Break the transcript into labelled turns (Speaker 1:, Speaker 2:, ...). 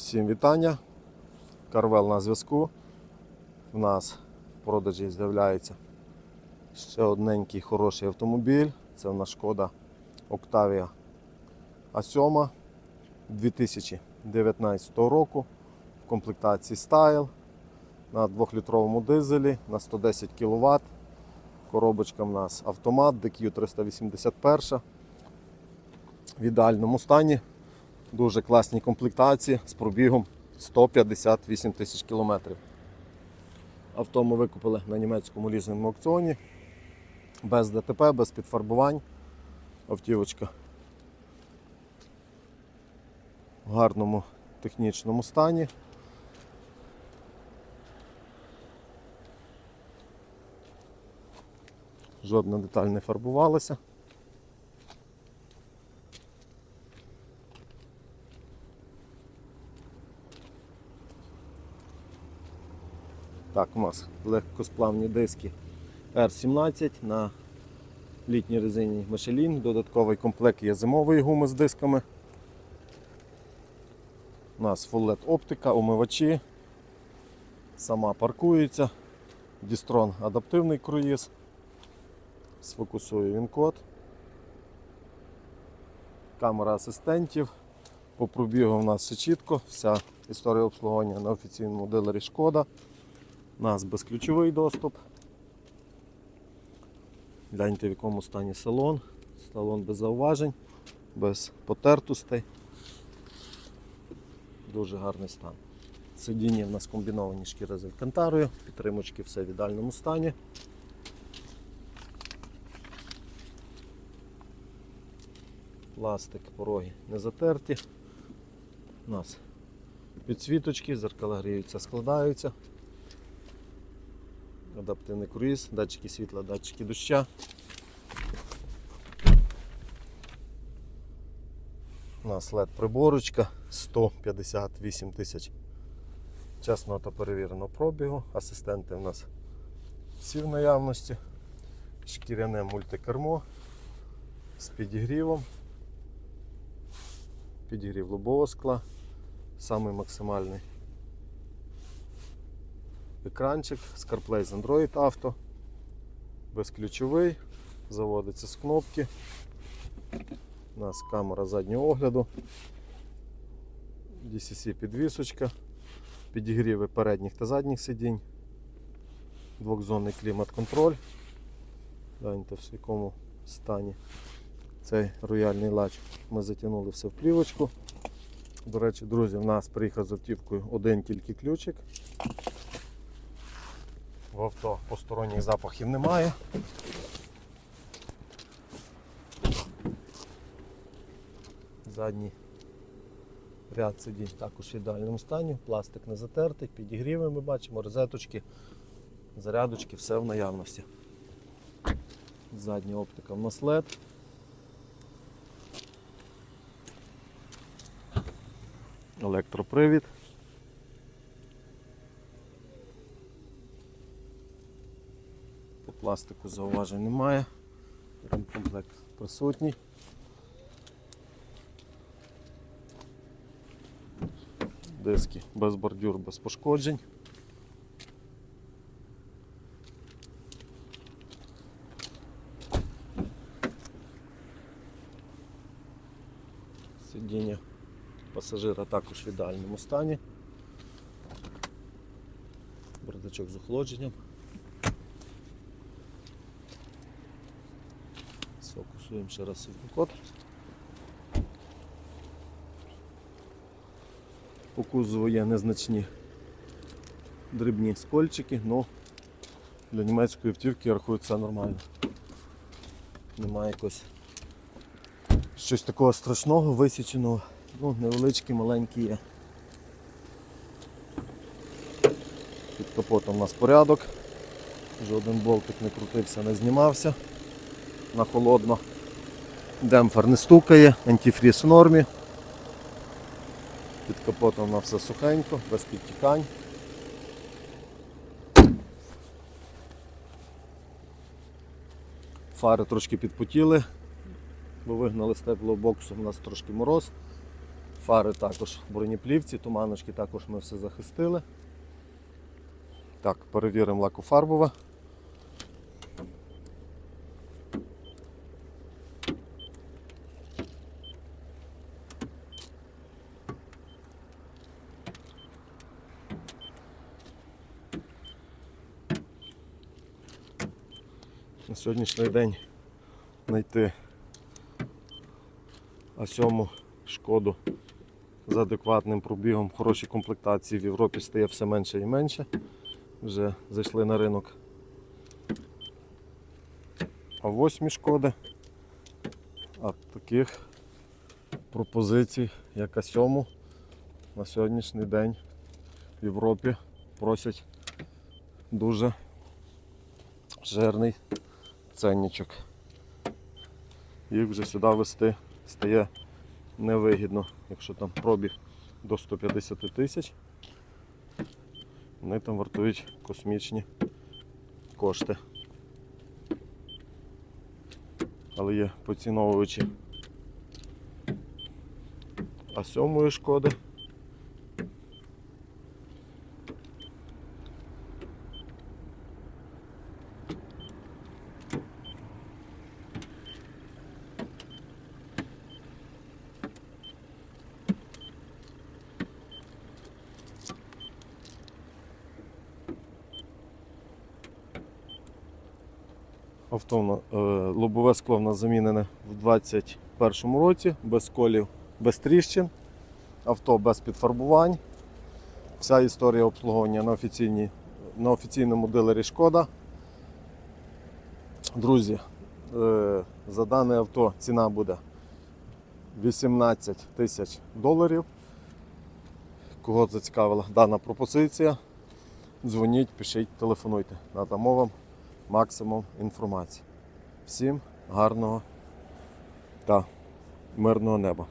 Speaker 1: Всім вітання. Карвел на зв'язку. У нас в продажі з'являється ще одненький хороший автомобіль. Це в нас шкода Octavia A7 2019 року в комплектації Style на 2-літровому дизелі на 110 кВт. Коробочка в нас автомат DQ 381 в ідеальному стані. Дуже класні комплектації з пробігом 158 тисяч кілометрів. Авто ми викупили на німецькому лізному аукціоні. Без ДТП, без підфарбувань. Автівочка в гарному технічному стані. Жодна деталь не фарбувалася. Так, у нас легкосплавні диски R17 на літній резині Michelin. Додатковий комплект є зимової гуми з дисками. У нас Full LED оптика, умивачі. Сама паркується. Дістрон адаптивний круїз. Сфокусую він код. Камера асистентів. По пробігу у нас все чітко. Вся історія обслуговування на офіційному дилері Шкода. У нас безключовий доступ. Гляньте в якому стані салон. Салон без зауважень, без потертостей. Дуже гарний стан. Сидіння в нас комбіновані шкіри з алькантарою, підтримочки все в ідеальному стані. Пластик, пороги не затерті. У нас підсвіточки, зеркала гріються, складаються. Адаптивний круїз, датчики світла, датчики доща. У нас LED приборочка 158 тисяч чесного та перевіреного пробігу. Асистенти у нас всі в наявності. Шкіряне мультикермо з підігрівом. Підігрів лобового скла. Самий максимальний екранчик, ScarPlay з Android Auto, безключовий, заводиться з кнопки. У нас камера заднього огляду, DCC підвісочка, підігріви передніх та задніх сидінь, двохзонний клімат-контроль. Гляньте в якому стані цей рояльний лач. Ми затягнули все в плівочку. До речі, друзі, в нас приїхав з автівкою один тільки ключик. В авто посторонніх запахів немає. Задній ряд сидінь також в ідеальному стані, пластик не затертий, підігріви ми бачимо, розеточки, зарядочки, все в наявності. Задня оптика в нас. Електропривід. Пластику зауважень немає. Комплект присутній. Диски без бордюр, без пошкоджень. Сидіння пасажира також в ідеальному стані. Бардачок з охолодженням. Сфокусуємо ще раз світлокод. По кузову є незначні дрібні скольчики, але для німецької автівки я рахую це нормально. Немає якось щось такого страшного, висіченого, ну, невеличкі, маленькі є. Під капотом у нас порядок. Жоден болтик не крутився, не знімався на холодно. Демпфер не стукає, антифріз в нормі. Під капотом на все сухенько, без підтікань. Фари трошки підпотіли, бо вигнали з теплого боксу, у нас трошки мороз. Фари також в бронеплівці, туманочки також ми все захистили. Так, перевіримо лакофарбове. На сьогоднішній день знайти А7 шкоду з адекватним пробігом в хорошій комплектації в Європі стає все менше і менше. Вже зайшли на ринок. А 8 шкоди. А таких пропозицій, як А7, на сьогоднішній день в Європі просять дуже жирний ценничок. Їх вже сюди вести стає невигідно, якщо там пробіг до 150 тисяч. Вони там вартують космічні кошти. Але є поціновувачі а сьомої шкоди. Авто е, лобове скло в нас замінене в 2021 році, без колів, без тріщин, авто без підфарбувань. Вся історія обслуговування на, офіційній, на офіційному дилері Шкода. Друзі, е, за дане авто ціна буде 18 тисяч доларів. Кого зацікавила дана пропозиція, дзвоніть, пишіть, телефонуйте. Надамо вам максимум інформації. Всім гарного та мирного неба.